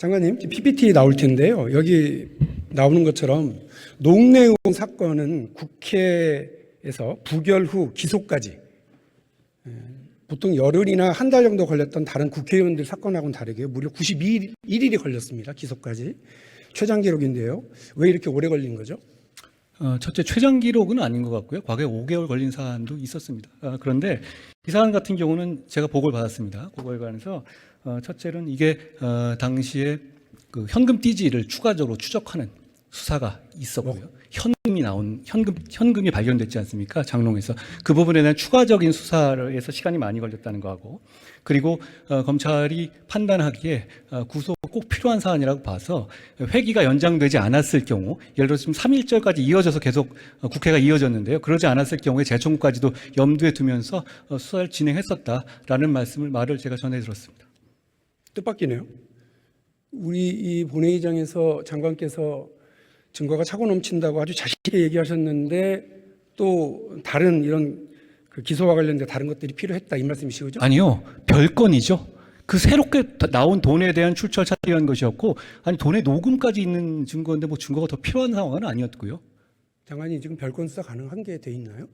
장관님, PPT 나올 텐데요. 여기 나오는 것처럼 농내용 사건은 국회에서 부결 후 기소까지 예, 보통 열흘이나 한 달 정도 걸렸던 다른 국회의원들 사건하고는 다르게 무려 92일 일이 걸렸습니다. 기소까지 최장 기록인데요. 왜 이렇게 오래 걸린 거죠? 어, 첫째 최장 기록은 아닌 것 같고요. 과거에 5개월 걸린 사안도 있었습니다. 아, 그런데 이 사안 같은 경우는 제가 보고를 받았습니다. 그거에 관해서 어, 첫째는 이게 어, 당시에 그 현금 띠지를 추가적으로 추적하는 수사가 있었고요. 현금이 나온 현금 현금이 발견됐지 않습니까? 장롱에서 그 부분에 대한 추가적인 수사에서 시간이 많이 걸렸다는 거하고 그리고 어, 검찰이 판단하기에 어, 구속 꼭 필요한 사안이라고 봐서 회기가 연장되지 않았을 경우 예를 들어서 지금 3일절까지 이어져서 계속 어, 국회가 이어졌는데요. 그러지 않았을 경우에 재청구까지도 염두에 두면서 어, 수사를 진행했었다라는 말씀을 말을 제가 전해 들었습니다. 뜻밖이네요. 우리 이 본회의장에서 장관께서 증거가 차고 넘친다고 아주 자신 있게 얘기하셨는데 또 다른 이런 그 기소와 관련된 다른 것들이 필요했다 이 말씀이시죠? 그죠? 아니요. 별건이죠. 그 새롭게 다- 나온 돈에 대한 찾기 위한 것이었고 아니 돈에 녹음까지 있는 증거인데 뭐 증거가 더 필요한 상황은 아니었고요. 장관이 지금 별건 수사 가능한 게 돼 있나요?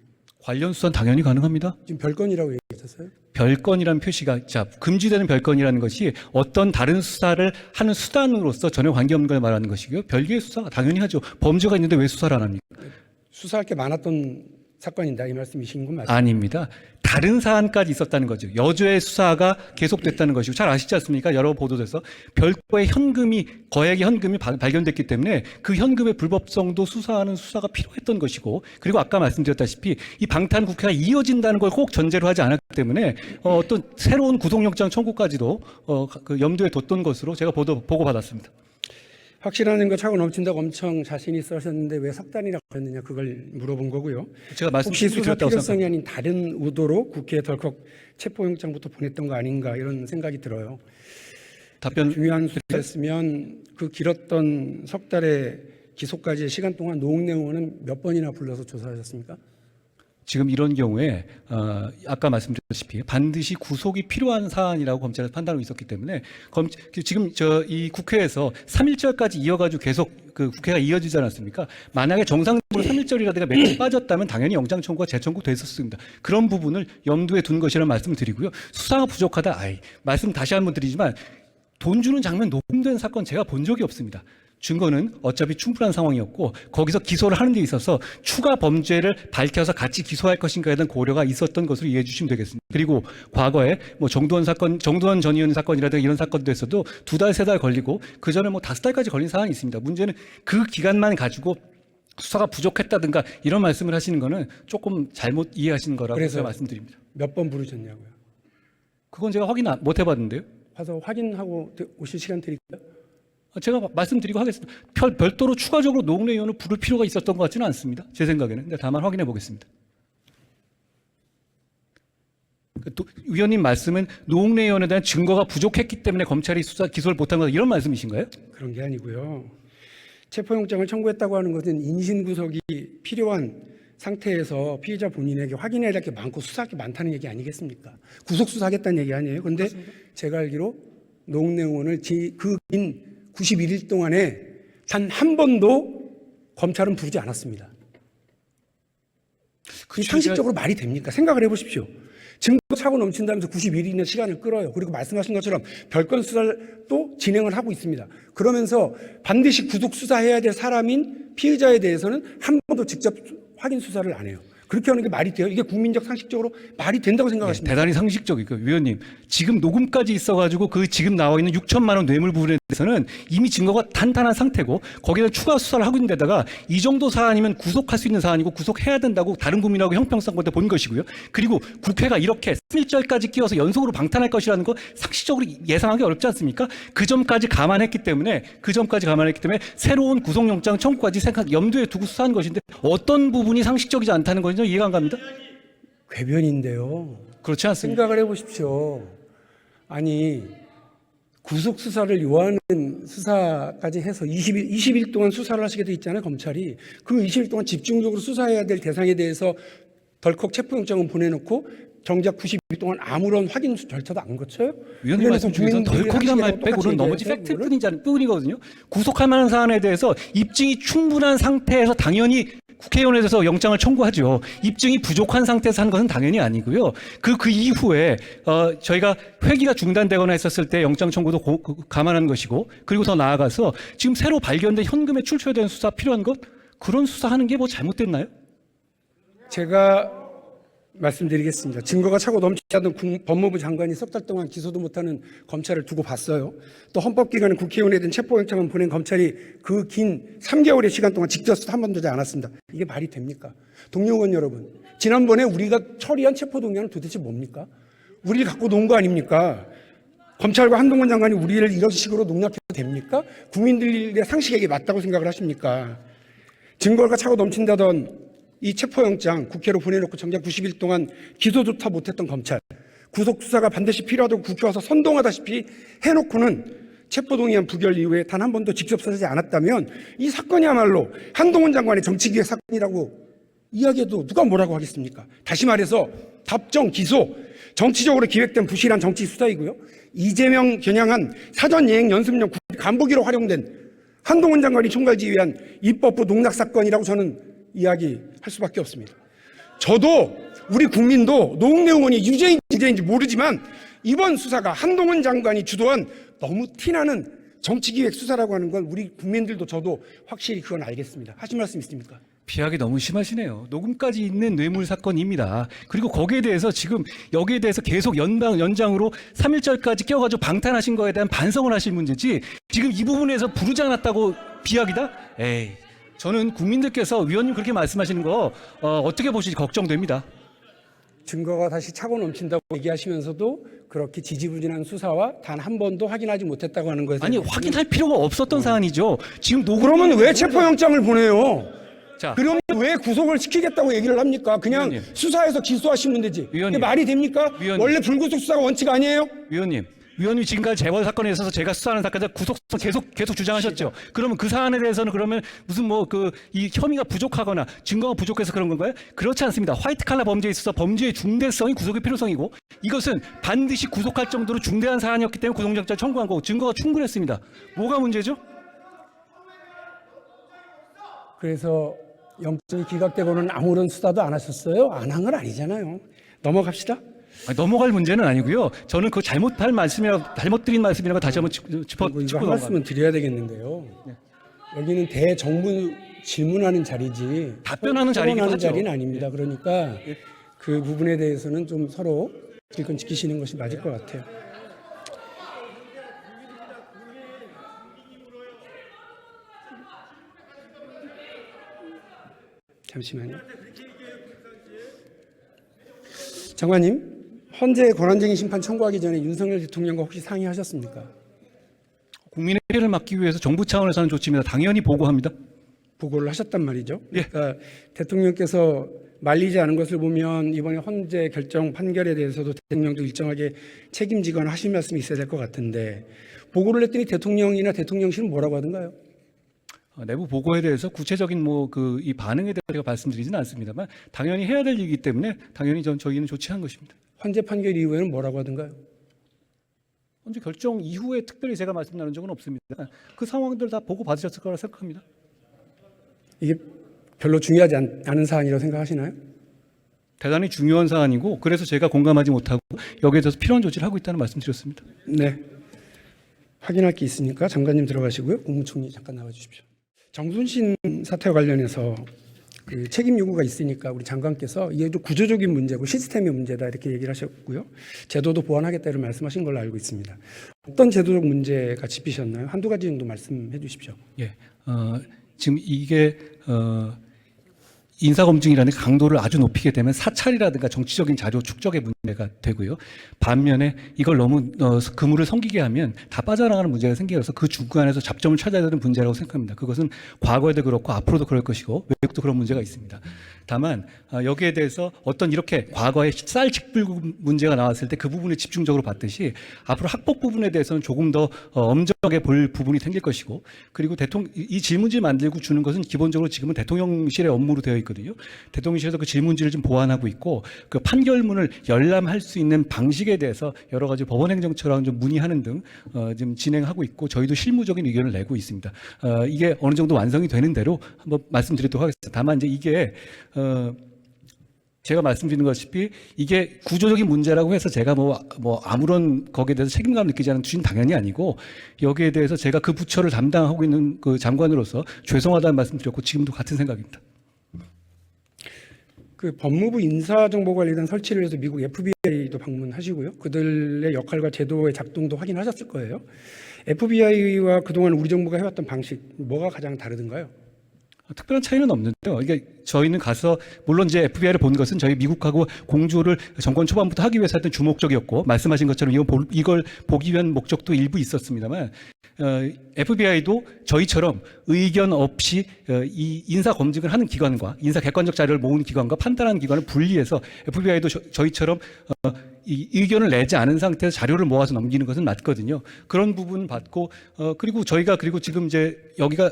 관련 수사는 당연히 가능합니다. 지금 별건이라고 얘기하셨어요? 별건이라는 표시가 자 금지되는 별건이라는 것이 어떤 다른 수사를 하는 수단으로서 전혀 관계없는 걸 말하는 것이고요. 별개의 수사가 당연히 하죠. 범죄가 있는데 왜 수사를 안 합니까? 수사할 게 많았던 사건이다 이 말씀이신 건 맞습니다. 아닙니다. 다른 사안까지 있었다는 거죠. 여주의 수사가 계속됐다는 것이고 잘 아시지 않습니까? 여러 보도돼서 별도의 현금이 거액의 현금이 바- 발견됐기 때문에 그 현금의 불법성도 수사하는 수사가 필요했던 것이고 그리고 아까 말씀드렸다시피 이 방탄 국회가 이어진다는 걸 꼭 전제로 하지 않았기 때문에 어, 어떤 새로운 구속영장 청구까지도 어, 그 염두에 뒀던 것으로 제가 보도 보고 받았습니다. 확실한 거 차고 넘친다고 엄청 자신 있어 하셨는데 왜석 달이나 걸렸느냐 그걸 물어본 거고요. 제가 혹시 수사. 필요성이 아닌 다른 의도로 국회에 덜컥 체포영장부터 보냈던 거 아닌가 이런 생각이 들어요. 답변 중요한 수사였으면 그 길었던 석 달의 기소까지의 시간 동안 노웅래 의원은 몇 번이나 불러서 조사하셨습니까? 지금 이런 경우에 어, 아까 말씀드렸다시피 반드시 구속이 필요한 사안이라고 검찰에서 판단하고 있었기 때문에 검, 지금 저 이 국회에서 3일절까지 이어가지고 계속 그 국회가 이어지지 않았습니까? 만약에 정상적으로 3일절이라든가 몇일 빠졌다면 당연히 영장 청구가 재청구 됐었습니다. 그런 부분을 염두에 둔 것이라는 말씀을 드리고요. 수사가 부족하다. 아이 말씀 다시 한 번 드리지만 돈 주는 장면 녹음된 사건 제가 본 적이 없습니다. 증거는 어차피 충분한 상황이었고 거기서 기소를 하는 데 있어서 추가 범죄를 밝혀서 같이 기소할 것인가에 대한 고려가 있었던 것으로 이해해 주시면 되겠습니다. 그리고 과거에 뭐 정두원 사건, 정두원 전 의원 사건이라든가 이런 사건도 했어도 두 달, 세 달 걸리고 그 전에 뭐 다섯 달까지 걸린 사안이 있습니다. 문제는 그 기간만 가지고 수사가 부족했다든가 이런 말씀을 하시는 거는 조금 잘못 이해하시는 거라고 그래서요? 제가 말씀드립니다. 몇 번 부르셨냐고요? 그건 제가 확인 안- 못 해봤는데요. 와서 확인하고 오실 시간 드릴까요? 제가 말씀드리고 하겠습니다. 별, 별도로 추가적으로 노웅래 의원을 부를 필요가 있었던 것 같지는 않습니다. 제 생각에는. 근데 다만 확인해 보겠습니다. 그또 위원님 말씀은 노웅래 의원에 대한 증거가 부족했기 때문에 검찰이 수사 기소를 못한 거다 이런 말씀이신가요? 그런 게 아니고요. 체포영장을 청구했다고 하는 것은 인신구속이 필요한 상태에서 피의자 본인에게 확인해야 될 게 많고 수사할 게 많다는 얘기 아니겠습니까? 구속 수사하겠다는 얘기 아니에요. 그런데 제가 알기로 노웅래 의원을 그 긴 91일 동안에 단 한 번도 검찰은 부르지 않았습니다. 그 그쵸, 상식적으로 말이 됩니까? 생각을 해보십시오. 증거 차고 넘친다면서 91일이나 시간을 끌어요. 그리고 말씀하신 것처럼 별건 수사를 또 진행을 하고 있습니다. 그러면서 반드시 구속 수사해야 될 사람인 피의자에 대해서는 한 번도 직접 확인 수사를 안 해요. 그렇게 하는 게 말이 돼요? 이게 국민적 상식적으로 말이 된다고 생각하십니까? 대단히 상식적이고 위원님 지금 녹음까지 있어가지고 그 지금 나와 있는 6천만 원 뇌물 부분에 대해서는 이미 증거가 탄탄한 상태고 거기에 추가 수사를 하고 있는 데다가 이 정도 사안이면 구속할 수 있는 사안이고 구속해야 된다고 다른 국민하고 형평성권때 본 것이고요. 그리고 국회가 이렇게 3일절까지 끼워서 연속으로 방탄할 것이라는 거 상식적으로 예상하기 어렵지 않습니까? 그 점까지 감안했기 때문에 그 점까지 감안했기 때문에 새로운 구속영장 청구까지 생각 염두에 두고 수사한 것인데 어떤 부분이 상식적이지 않다는 건지 이해가 안 갑니다. 궤변인데요. 그렇지 않습니다. 생각을 해보십시오. 아니 구속 수사를 요하는 수사까지 해서 20일 20일 동안 수사를 하시게 돼 있잖아요 검찰이. 그 20일 동안 집중적으로 수사해야 될 대상에 대해서 덜컥 체포영장은 보내놓고 정작 90일 동안 아무런 확인 수- 절차도 안 거쳐요? 위원님 말씀 중에서 덜컥이란 말 빼고는 얘기해요, 팩트 뿐이거든요. 구속할 만한 사안에 대해서 입증이 충분한 상태에서 당연히 국회의원에 대해서 영장을 청구하죠. 입증이 부족한 상태에서 한 것은 당연히 아니고요. 그, 그 이후에, 어, 저희가 회기가 중단되거나 했었을 때 영장 청구도 고- 그- 감안한 것이고, 그리고 더 나아가서 지금 새로 발견된 현금에 대한 수사 필요한 것? 그런 수사하는 게 뭐 잘못됐나요? 제가 말씀드리겠습니다. 증거가 차고 넘치지 않던 국- 법무부 장관이 석 달 동안 기소도 못하는 검찰을 두고 봤어요. 또 헌법기관은 국회의원에 대한 체포영장을 보낸 검찰이 그 긴 3개월의 시간 동안 직접 수사 한 번도 하지 않았습니다. 이게 말이 됩니까? 동료 의원 여러분, 지난번에 우리가 처리한 체포동의안은 도대체 뭡니까? 우리를 갖고 논 거 아닙니까? 검찰과 한동훈 장관이 우리를 이런 식으로 농락해도 됩니까? 국민들의 상식에게 맞다고 생각을 하십니까? 증거가 차고 넘친다던 이 체포영장 국회로 보내놓고 정작 90일 동안 기소조차 못했던 검찰 구속 수사가 반드시 필요하다고 국회 와서 선동하다시피 해놓고는 체포동의안 부결 이후에 단 한 번도 직접 사지 않았다면 이 사건이야말로 한동훈 장관의 정치기획 사건이라고 이야기해도 누가 뭐라고 하겠습니까? 다시 말해서 답정 기소 정치적으로 기획된 부실한 정치 수사이고요. 이재명 겨냥한 사전 예행 연습용 간부기로 활용된 한동훈 장관이 총괄 지휘한 입법부 농락 사건이라고 저는 이야기할 수밖에 없습니다. 저도 우리 국민도 노웅래 의원이 유죄인지 유죄인지 모르지만 이번 수사가 한동훈 장관이 주도한 너무 티나는 정치기획 수사라고 하는 건 우리 국민들도 저도 확실히 그건 알겠습니다. 하실 말씀 있습니까? 비하기 너무 심하시네요. 녹음까지 있는 뇌물 사건입니다. 그리고 거기에 대해서 지금 여기에 대해서 계속 연방 연장으로 3일절까지 껴가지고 방탄하신 거에 대한 반성을 하실 문제지 지금 이 부분에서 부르지 않았다고 비하기다? 에이, 저는 국민들께서 위원님 그렇게 말씀하시는 거 어, 어떻게 보실지 걱정됩니다. 증거가 다시 차고 넘친다고 얘기하시면서도 그렇게 지지부진한 수사와 단 한 번도 확인하지 못했다고 하는 것에 아니 확인할 필요가 없었던 사안이죠. 지금 녹음 그러면 왜 체포영장을 보내요? 자 그러면 왜 구속을 시키겠다고 얘기를 합니까? 그냥 위원님. 수사해서 기소하시면 되지. 위원님. 이게 말이 됩니까? 위원님. 원래 불구속 수사가 원칙 아니에요? 위원님, 위원님이 지금까지 재벌 사건에 있어서 제가 수사하는 사건에 구속성 계속 계속 주장하셨죠. 그러면 그 사안에 대해서는 그러면 무슨 뭐 그 이 혐의가 부족하거나 증거가 부족해서 그런 건가요? 그렇지 않습니다. 화이트 칼라 범죄에 있어서 범죄의 중대성이 구속의 필요성이고 이것은 반드시 구속할 정도로 중대한 사안이었기 때문에 구속영장 청구한 거고 증거가 충분했습니다. 뭐가 문제죠? 그래서 영장이 기각되고는 아무런 수사도 안 하셨어요? 안 한 건 아니잖아요. 넘어갑시다. 아니, 넘어갈 문제는 아니고요. 저는 그 잘못할 말씀이라 잘못 드린 말씀이라고 다시 한번 짚- 짚어 그리고 이거 짚고 한 넘어갑니다. 말씀은 드려야 되겠는데요. 여기는 대정부 질문하는 자리지 답변하는 토론하는 하죠. 자리는 아닙니다. 그러니까 그 부분에 대해서는 좀 서로 질건 지키시는 것이 맞을 것 같아요. 잠시만요. 장관님, 헌재 권한쟁의 심판 청구하기 전에 윤석열 대통령과 혹시 상의하셨습니까? 국민의 피해를 막기 위해서 정부 차원에서 하는 조치입니다. 당연히 보고합니다. 보고를 하셨단 말이죠. 예. 그러니까 대통령께서 말리지 않은 것을 보면 이번에 헌재 결정 판결에 대해서도 대통령도 일정하게 책임지거나 하실 말씀이 있어야 될 것 같은데 보고를 했더니 대통령이나 대통령실은 뭐라고 하던가요? 어, 내부 보고에 대해서 구체적인 뭐 그 이 반응에 대해서 제가 말씀드리지는 않습니다만 당연히 해야 될 일이기 때문에 당연히 전 저희는 조치한 것입니다. 헌재 판결 이후에는 뭐라고 하던가요? 현재 결정 이후에 특별히 제가 말씀 나눈 적은 없습니다. 그 상황들 다 보고 받으셨을 거라 생각합니다. 이게 별로 중요하지 않, 않은 사안이라고 생각하시나요? 대단히 중요한 사안이고 그래서 제가 공감하지 못하고 여기에 대해서 필요한 조치를 하고 있다는 말씀드렸습니다. 네. 확인할 게 있으니까 장관님 들어가시고요. 국무총리 잠깐 나와 주십시오. 정순신 사태와 관련해서 그 책임 요구가 있으니까 우리 장관께서 이게 좀 구조적인 문제고 시스템의 문제다 이렇게 얘기를 하셨고요. 제도도 보완하겠다 이런 말씀하신 걸로 알고 있습니다. 어떤 제도적 문제가 짚히셨나요? 한두 가지 정도 말씀해 주십시오. 예, 어, 지금 이게 어, 인사검증이라는 강도를 아주 높이게 되면 사찰이라든가 정치적인 자료 축적의 문제가 되고요. 반면에 이걸 너무 어, 그물을 섬기게 하면 다 빠져나가는 문제가 생겨서 그 중간에서 잡점을 찾아야 되는 문제라고 생각합니다. 그것은 과거에도 그렇고 앞으로도 그럴 것이고 외국도 그런 문제가 있습니다. 다만 아, 여기에 대해서 어떤 이렇게 과거에 쌀 직불금 문제가 나왔을 때 그 부분을 집중적으로 봤듯이 앞으로 학법 부분에 대해서는 조금 더 어, 엄정하게 볼 부분이 생길 것이고 그리고 대통령 이- 이 질문지 만들고 주는 것은 기본적으로 지금은 대통령실의 업무로 되어 있거든요. 대통령실에서 그 질문지를 좀 보완하고 있고 그 판결문을 열람할 수 있는 방식에 대해서 여러 가지 법원행정처랑 좀 문의하는 등 어, 지금 진행하고 있고 저희도 실무적인 의견을 내고 있습니다. 어, 이게 어느 정도 완성이 되는 대로 한번 말씀드리도록 하겠습니다. 다만 이제 이게 어, 제가 말씀드리는 것이피 이게 구조적인 문제라고 해서 제가 뭐, 뭐 아무런 거기에 대해서 책임감을 느끼지 않는 주인 당연히 아니고 여기에 대해서 제가 그 부처를 담당하고 있는 그 장관으로서 죄송하다는 말씀 드렸고 지금도 같은 생각입니다. 그 법무부 인사정보관리단 설치를 해서 미국 FBI도 방문하시고요. 그들의 역할과 제도의 작동도 확인하셨을 거예요. FBI와 그동안 우리 정부가 해왔던 방식 뭐가 가장 다르던가요? 특별한 차이는 없는데요. 이게 저희는 가서 물론 이제 FBI를 본 것은 저희 미국하고 공조를 정권 초반부터 하기 위해서 했던 주목적이었고 말씀하신 것처럼 이걸, 보기 위한 목적도 일부 있었습니다만 어, FBI도 저희처럼 의견 없이 어, 이 인사 검증을 하는 기관과 인사 객관적 자료를 모으는 기관과 판단하는 기관을 분리해서 FBI도 저, 희처럼 어, 이 의견을 내지 않은 상태에서 자료를 모아서 넘기는 것은 맞거든요. 그런 부분 받고 어, 그리고 저희가 그리고 지금 이제 여기가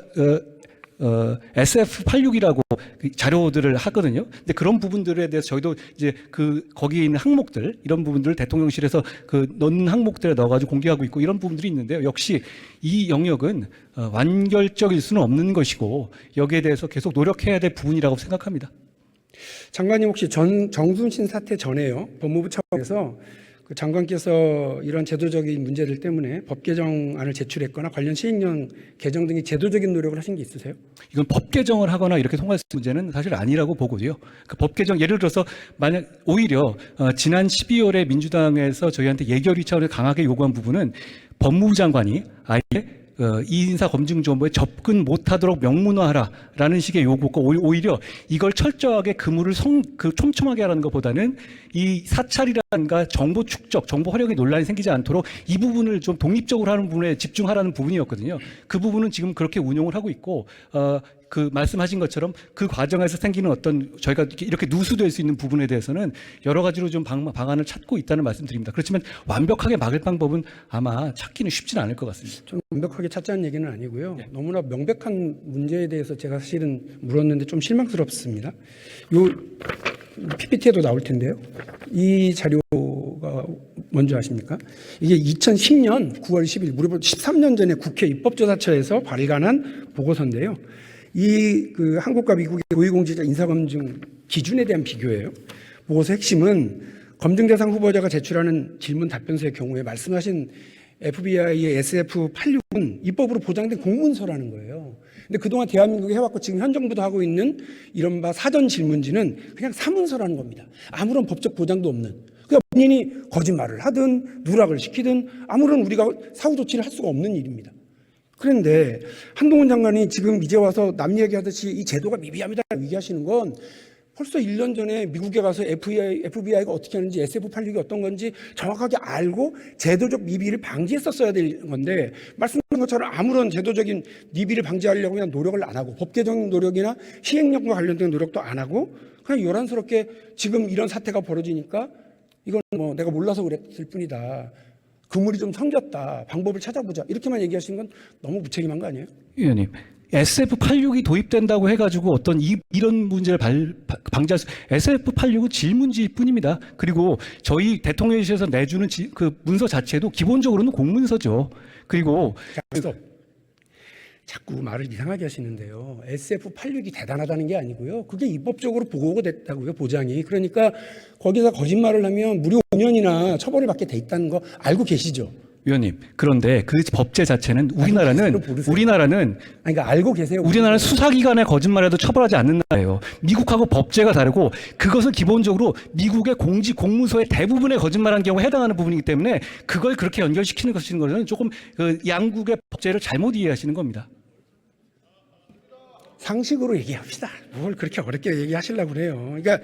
어, 어, SF86이라고 그 자료들을 하거든요. 근데 그런 부분들에 대해서 저희도 이제 그 거기에 있는 항목들 이런 부분들을 대통령실에서 그 넣는 항목들에 넣어가지고 공개하고 있고 이런 부분들이 있는데요. 역시 이 영역은 어, 완결적일 수는 없는 것이고 여기에 대해서 계속 노력해야 될 부분이라고 생각합니다. 장관님 혹시 전 정순신 사태 전에요 법무부 차원에서 그 장관께서 이런 제도적인 문제들 때문에 법 개정안을 제출했거나 관련 시행령 개정 등의 제도적인 노력을 하신 게 있으세요? 이건 법 개정을 하거나 이렇게 있는 문제는 사실 아니라고 보고요. 그 법 개정 예를 들어서 만약 오히려 어, 지난 12월에 민주당에서 저희한테 예결위 차원을 강하게 요구한 부분은 법무부 장관이 아예 어, 이 인사 검증 정보에 접근 못하도록 명문화하라라는 식의 요구가 오히- 오히려 이걸 철저하게 그물을 성, 그 촘촘하게 하라는 것보다는 이 사찰이라든가 정보 축적, 정보 활용의 논란이 생기지 않도록 이 부분을 좀 독립적으로 하는 부분에 집중하라는 부분이었거든요. 그 부분은 지금 그렇게 운용을 하고 있고 어, 그 말씀하신 것처럼 그 과정에서 생기는 어떤 저희가 이렇게- 누수될 수 있는 부분에 대해서는 여러 가지로 좀 방, 방안을 찾고 있다는 말씀드립니다. 그렇지만 완벽하게 막을 방법은 아마 찾기는 쉽지는 않을 것 같습니다. 좀 완벽하게 찾자는 얘기는 아니고요. 너무나 명백한 문제에 대해서 제가 사실은 물었는데 좀 실망스럽습니다. 요 PPT에도 나올 텐데요. 이 자료가 뭔지 아십니까? 이게 2010년 9월 10일 무려 13년 전에 국회 입법조사처에서 발간한 보고서인데요. 이 그 한국과 미국의 고위공직자 인사검증 기준에 대한 비교예요. 보고서 핵심은 검증 대상 후보자가 제출하는 질문 답변서의 경우에 말씀하신 FBI의 SF86은 입법으로 보장된 공문서라는 거예요. 근데 그동안 대한민국이 해왔고 지금 현 정부도 하고 있는 이른바 사전 질문지는 그냥 사문서라는 겁니다. 아무런 법적 보장도 없는. 그냥 본인이 거짓말을 하든 누락을 시키든 아무런 우리가 사후 조치를 할 수가 없는 일입니다. 그런데 한동훈 장관이 지금 이제 와서 남 얘기하듯이 이 제도가 미비합니다 얘기하시는 건 벌써 1년 전에 미국에 가서 FBI, FBI가 어떻게 하는지 SF86이 어떤 건지 정확하게 알고 제도적 미비를 방지했었어야 될 건데 말씀하신 것처럼 아무런 제도적인 미비를 방지하려고 그냥 노력을 안 하고 법 개정 노력이나 시행령과 관련된 노력도 안 하고 그냥 요란스럽게 지금 이런 사태가 벌어지니까 이건 뭐 내가 몰라서 그랬을 뿐이다. 그물이 좀 성겼다. 방법을 찾아보자. 이렇게만 얘기하시는 건 너무 무책임한 거 아니에요? 위원님, SF86이 도입된다고 해가지고 어떤 이, 이런 문제를 발, 바- 방지할 수, SF86은 질문지일 뿐입니다. 그리고 저희 대통령실에서 내주는 지- 그 문서 자체도 기본적으로는 공문서죠. 그리고 자, 스톱. 자꾸 말을 이상하게 하시는데요. SF86이 대단하다는 게 아니고요. 그게 입법적으로 보고가 됐다고요, 보장이. 그러니까 거기서 거짓말을 하면 무려 5년이나 처벌을 받게 돼 있다는 거 알고 계시죠? 위원님, 그런데 그 법제 자체는 우리나라는. 우리나라는 아니, 그러니까 알고 계세요. 우리나라는 수사기관의 거짓말에도 처벌하지 않는 나라예요. 미국하고 법제가 다르고 그것은 기본적으로 미국의 공직 공문서의 대부분의 거짓말한 경우에 해당하는 부분이기 때문에 그걸 그렇게 연결시키는 것인 것은 조금 그 양국의 법제를 잘못 이해하시는 겁니다. 상식으로 얘기합시다. 뭘 그렇게 어렵게 얘기하시려고 그래요. 그러니까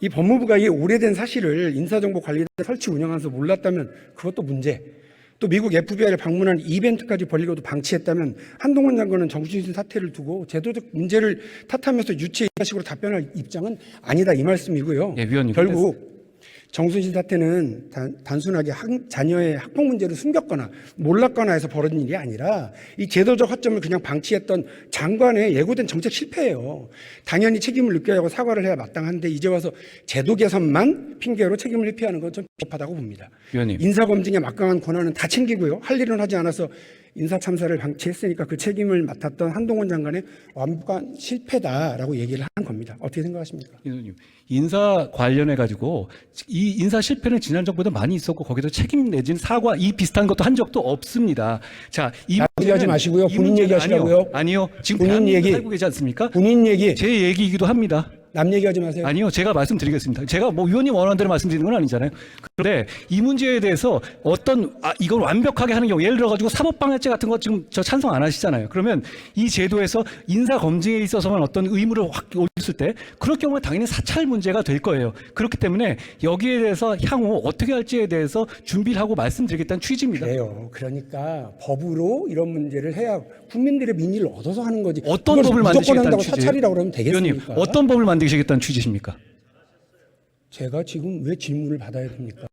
이 법무부가 이 오래된 사실을 인사정보관리단 설치 운영하면서 몰랐다면 그것도 문제. 또 미국 FBI를 방문한 이벤트까지 벌리고도 방치했다면 한동훈 장관은 정신신 사태를 두고 제도적 문제를 탓하면서 유체 이하식으로 답변할 입장은 아니다 이 말씀이고요. 예, 위원님. 결국 정순신 사태는 단, 단순하게 학, 자녀의 학폭 문제를 숨겼거나 몰랐거나 해서 벌어진 일이 아니라 이 제도적 허점을 그냥 방치했던 장관의 예고된 정책 실패예요. 당연히 책임을 느껴야 하고 사과를 해야 마땅한데 이제 와서 제도 개선만 핑계로 책임을 회피하는 건 좀 비겁하다고 봅니다. 위원님. 인사검증의 막강한 권한은 다 챙기고요. 할 일은 하지 않아서 인사 참사를 방치했으니까 그 책임을 맡았던 한동훈 장관의 완벽한 실패다라고 얘기를 한 겁니다. 어떻게 생각하십니까? 의원님, 인사 관련해 가지고 이 인사 실패는 지난 정부도 많이 있었고 거기서 책임 내진 사과 이 비슷한 것도 한 적도 없습니다. 자, 이남 얘기하지 마시고요. 이 본인 얘기하시라고요. 아니요, 아니요. 지금 본인 얘기. 살고 계지 않습니까? 본인 얘기, 제 얘기이기도 합니다. 남 얘기하지 마세요. 아니요, 제가 말씀드리겠습니다. 제가 뭐 위원님 원하는 대로 말씀드리는 건 아니잖아요. 그런데 이 문제에 대해서 어떤 아, 이걸 완벽하게 하는 경우, 예를 들어 가지고 사법방해죄 같은 거 지금 저 찬성 안 하시잖아요. 그러면 이 제도에서 인사 검증에 있어서만 어떤 의무를 확 올렸을 때 그럴 경우에 당연히 사찰 문제가 될 거예요. 그렇기 때문에 여기에 대해서 향후 어떻게 할지에 대해서 준비를 하고 말씀드리겠다는 취지입니다. 그래요. 그러니까 법으로 이런 문제를 해야 국민들의 민의를 얻어서 하는 거지. 어떤 법을 무조건 만드시겠다는 한다고 취지예요? 사찰이라고 그러면 되겠습니까? 위원님, 어떤 법을 만 드시겠다는 취지십니까? 제가 지금 왜 질문을 받아야 됩니까?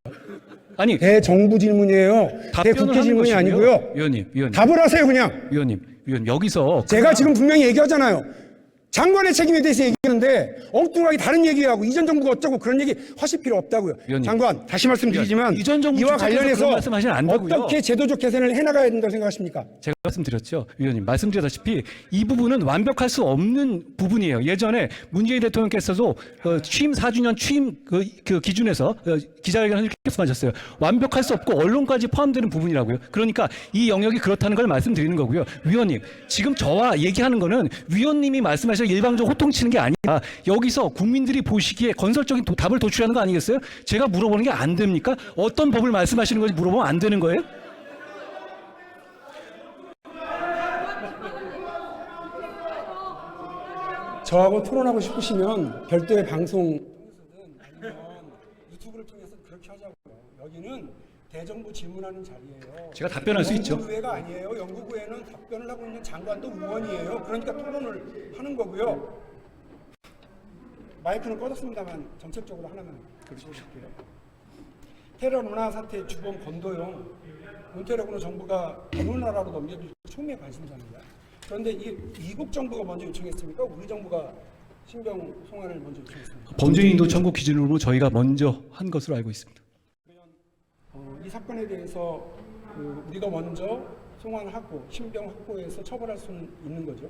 아니, 대정부 질문이에요. 대국회 질문이 것이고요. 아니고요. 위원님, 위원님, 답을 하세요, 그냥. 위원님, 위원님 여기서 제가 지금 분명히 얘기하잖아요. 장관의 책임에 대해서 얘기하는데 엉뚱하게 다른 얘기하고 이전 정부가 어쩌고 그런 얘기 하실 필요 없다고요. 위원님. 장관 다시 말씀드리지만 위원님, 이전 정부 이와 관련해서. 어떻게 제도적 개선을 해나가야 된다고 생각하십니까? 말씀드렸죠, 위원님. 말씀드렸다시피 이 부분은 완벽할 수 없는 부분이에요. 예전에 문재인 대통령께서도 어, 취임 4주년 취임 그, 그 기준에서 어, 기자회견을 이렇게 말씀하셨어요. 완벽할 수 없고 언론까지 포함되는 부분이라고요. 그러니까 이 영역이 그렇다는 걸 말씀드리는 거고요. 위원님, 지금 저와 얘기하는 거는 위원님이 말씀하신 일방적 호통치는 게 아니라 여기서 국민들이 보시기에 건설적인 도- 답을 도출하는 거 아니겠어요? 제가 물어보는 게 안 됩니까? 어떤 법을 말씀하시는 건지 물어보면 안 되는 거예요? 저하고 토론하고 싶으시면 별도의 방송 아니면 유튜브를 통해서 그렇게 하자고요. 여기는 대정부 질문하는 자리예요. 제가 답변할 수 있죠. 연구의회가 아니에요. 연구부에는 답변을 하고 있는 장관도 의원이에요. 그러니까 토론을 하는 거고요. 마이크는 꺼졌습니다만 정책적으로 하나만 그러실게요. 테러 문화 사태 주범 권도영 문테러군을 정부가 어느 나라로 넘겨줄 총리의 관심사입니다. 그런데 이 미국 정부가 먼저 요청했습니까? 우리 정부가 신병 송환을 먼저 요청했습니까? 범죄인도 청구 기준으로 저희가 먼저 한 것으로 알고 있습니다. 어, 이 사건에 대해서 그 우리가 먼저 송환하고 신병 확보해서 처벌할 수는 있는 거죠.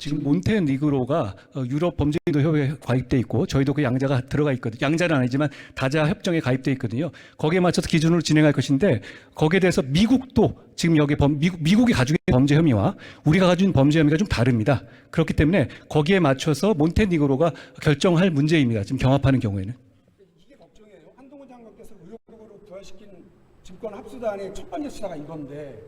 지금 몬테니그로가 어, 유럽 범죄인도 협회에 가입돼 있고 저희도 그 양자가 들어가 있거든요. 양자는 아니지만 다자 협정에 가입돼 있거든요. 거기에 맞춰서 기준으로 진행할 것인데 거기에 대해서 미국도 지금 여기 범, 미국, 미국이 가지고 있는 범죄 혐의와 우리가 가지고 있는 범죄 혐의가 좀 다릅니다. 그렇기 때문에 거기에 맞춰서 몬테니그로가 결정할 문제입니다. 지금 경합하는 경우에는. 이게 걱정이에요. 한동훈 장관께서 의혹으로 부활시킨 증권 합수단의 첫 번째 수사가 이건데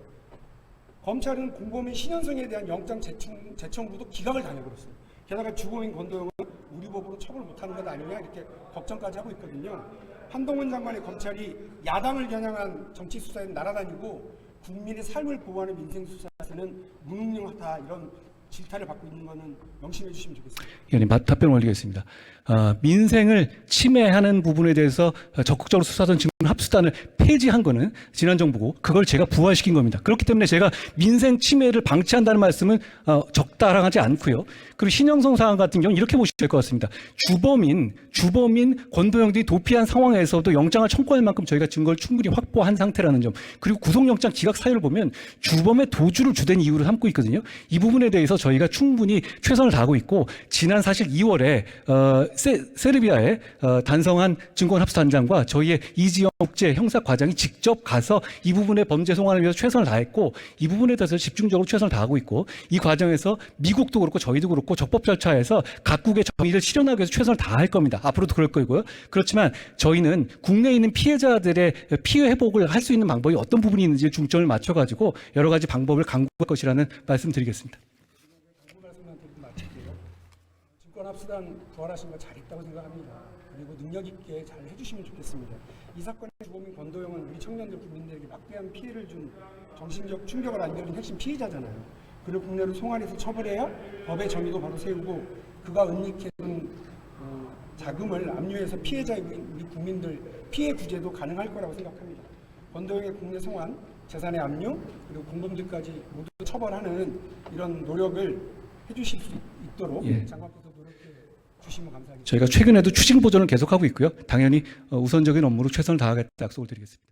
검찰은 공범인 신현성에 대한 영장 제청, 제청부도 기각을 당해버렸어요. 게다가 주범인 권도영은 우리 법으로 처벌 못하는 것 아니냐 이렇게 걱정까지 하고 있거든요. 한동훈 장관의 검찰이 야당을 겨냥한 정치 수사에 날아다니고 국민의 삶을 보호하는 민생 수사에서는 무능력하다 이런 질타를 받고 있는 거는 명심해 주시면 좋겠습니다. 의원님 마- 답변 올리겠습니다. 아, 민생을 침해하는 부분에 대해서 적극적으로 수사던 증권 합수단을 폐지한 거는 지난 정부고 그걸 제가 부활시킨 겁니다. 그렇기 때문에 제가 민생 침해를 방치한다는 말씀은 어, 적당하지 않고요. 그리고 신영성 사안 같은 경우는 이렇게 보시면 될 것 같습니다. 주범인 주범인 권도영 등이 도피한 상황에서도 영장을 청구할 만큼 저희가 증거를 충분히 확보한 상태라는 점 그리고 구속영장 기각 사유를 보면 주범의 도주를 주된 이유를 삼고 있거든요. 이 부분에 대해서 저희가 충분히 최선을 다하고 있고 지난 사실 2월에 어, 세, 세르비아에 어, 단성한 증권합수단장과 저희의 이지영 국제 형사 과장이 직접 가서 이 부분의 범죄 송환을 위해서 최선을 다했고 이 부분에 대해서 집중적으로 최선을 다하고 있고 이 과정에서 미국도 그렇고 저희도 그렇고 적법 절차에서 각국의 정의를 실현하기 위해서 최선을 다할 겁니다. 앞으로도 그럴 거고요. 그렇지만 저희는 국내에 있는 피해자들의 피해 회복을 할 수 있는 방법이 어떤 부분이 있는지 중점을 맞춰가지고 여러 가지 방법을 강구할 것이라는 말씀드리겠습니다. 그 말씀만 드리고 마칠게요. 증권 합수단 부활하신 거 잘했다고 생각합니다. 그리고 능력 있게 잘 해주시면 좋겠습니다. 이 사건의 주범인 권도영은 우리 청년들 국민들에게 막대한 피해를 준 정신적 충격을 안겨준 핵심 피의자잖아요. 그를 국내로 송환해서 처벌해야 법의 정의도 바로 세우고 그가 은닉해둔 어, 자금을 압류해서 피해자인 우리 국민들 피해 구제도 가능할 거라고 생각합니다. 권도영의 국내 송환, 재산의 압류, 그리고 공범들까지 모두 처벌하는 이런 노력을 해주실 수 있도록 예. 장관 저희가 최근에도 추징 보전을 계속하고 있고요. 당연히 어, 우선적인 업무로 최선을 다하겠다 약속을 드리겠습니다.